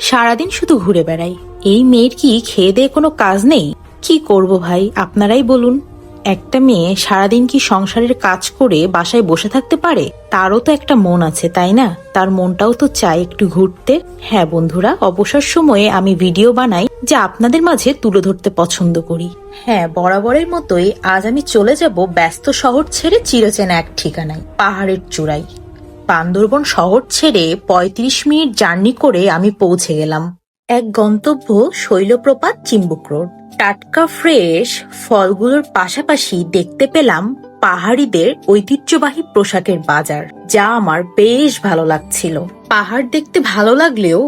সারাদিন শুধু ঘুরে বেড়াই। এই মেয়ের কি খেয়ে দেয়ে কোনো কাজ নেই? কি করব ভাই? আপনারাই বলুন। একটা মেয়ে সারাদিন কি সংসারের কাজ করে বাসায় বসে থাকতে পারে? তারও তো একটা মন আছে, তাই না? তার মনটাও তো চায় একটু ঘুরতে। হ্যাঁ বন্ধুরা, অবসর সময়ে আমি ভিডিও বানাই যা আপনাদের মাঝে তুলে ধরতে পছন্দ করি। হ্যাঁ বরাবরের মতোই আজ আমি চলে যাব ব্যস্ত শহর ছেড়ে চিরচেনা এক ঠিকানায়, পাহাড়ের চূড়ায়। বান্দরবন শহর ছেড়ে ৩৫ মিনিট জার্নি করে আমি পৌঁছে গেলাম। এক গন্তব্য শৈলপ্রপাত চিম্বুক রোড। টাটকা ফ্রেশ ফলগুলোর পাশাপাশি দেখতে পেলাম পাহাড়িদের ঐতিহ্যবাহী পোশাকের বাজার, যা আমার বেশ ভালো লাগছিল। পাহাড় দেখতে ভালো লাগলেও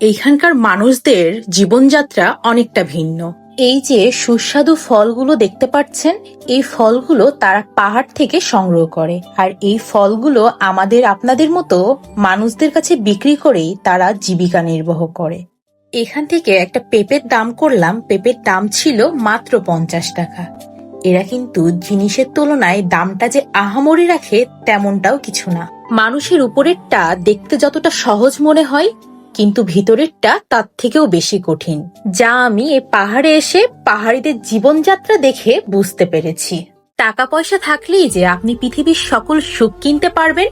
এইখানকার মানুষদের জীবনযাত্রা অনেকটা ভিন্ন। এই যে সুস্বাদু ফলগুলো দেখতে পাচ্ছেন, এই ফলগুলো তারা পাহাড় থেকে সংগ্রহ করে। আর এই ফলগুলো আমাদের আপনাদের মতো মানুষদের কাছে বিক্রি করেই তারা জীবিকা নির্বাহ করে। এখান থেকে একটা পেঁপের দাম করলাম। পেঁপের দাম ছিল মাত্র পঞ্চাশ টাকা। এরা কিন্তু জিনিসের তুলনায় দামটা যে আহামরি রাখে, তেমনটাও কিছু না। মানুষের উপরেরটা দেখতে যতটা সহজ মনে হয় কিন্তু ভিতরেরটা তার থেকেও বেশি কঠিন। যা আমি এই পাহাড়ে এসে পাহাড়িদের জীবনযাত্রা দেখে বুঝতে পেরেছি। টাকা পয়সা থাকলেই যে আপনি পৃথিবীর সকল সুখ কিনতে পারবেন,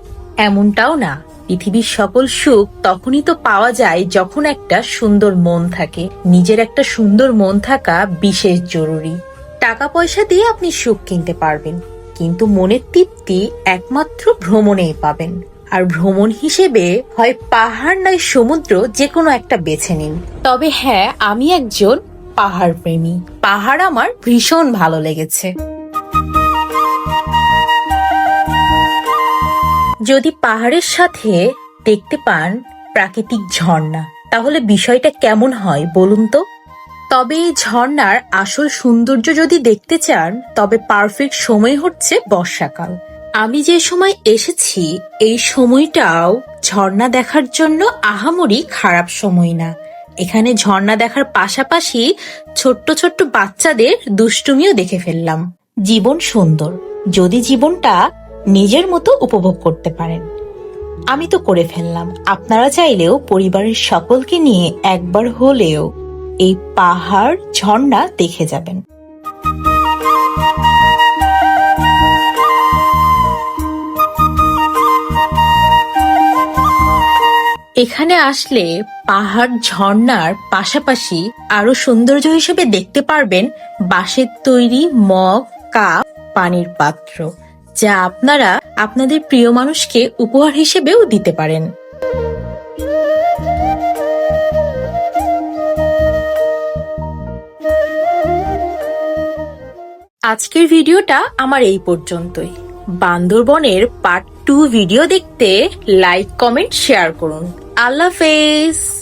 এমনটাও না। পৃথিবীর সকল সুখ তখনই তো পাওয়া যায় যখন একটা সুন্দর মন থাকে। নিজের একটা সুন্দর মন থাকা বিশেষ জরুরি। টাকা পয়সা দিয়ে আপনি সুখ কিনতে পারবেন, কিন্তু মনের তৃপ্তি একমাত্র ভ্রমণেই পাবেন। আর ভ্রমণ হিসেবে হয় পাহাড় নয় সমুদ্র যে কোনো একটা বেছে নিন। তবে হ্যাঁ আমি একজন পাহাড় প্রেমী। পাহাড় আমার ভীষণ ভালো লেগেছে। যদি পাহাড়ের সাথে দেখতে পান প্রাকৃতিক ঝর্ণা, তাহলে বিষয়টা কেমন হয় বলুন তো? তবে এই ঝর্ণার আসল সৌন্দর্য যদি দেখতে চান, তবে পারফেক্ট সময় হচ্ছে বর্ষাকাল। আমি যে সময় এসেছি, এই সময়টাও ঝর্ণা দেখার জন্য আহামরি খারাপ সময় না। এখানে ঝর্ণা দেখার পাশাপাশি ছোট্ট ছোট্ট বাচ্চাদের দুষ্টুমিও দেখে ফেললাম। জীবন সুন্দর, যদি জীবনটা নিজের মতো উপভোগ করতে পারেন। আমি তো করে ফেললাম, আপনারা চাইলেও পরিবারের সকলকে নিয়ে একবার হলেও এই পাহাড় ঝর্ণা দেখে যাবেন। এখানে আসলে পাহাড় ঝর্ণার পাশাপাশি আরও সৌন্দর্য হিসেবে দেখতে পারবেন বাঁশের তৈরি মগ, কাপ, পানির পাত্র, যা আপনারা আপনাদের প্রিয় মানুষকে উপহার হিসেবেও দিতে পারেন। আজকের ভিডিওটা আমার এই পর্যন্তই। বান্দরবনের পার্ট টু ভিডিও দেখতে লাইক, কমেন্ট, শেয়ার করুন। আল্লাহ হাফেজ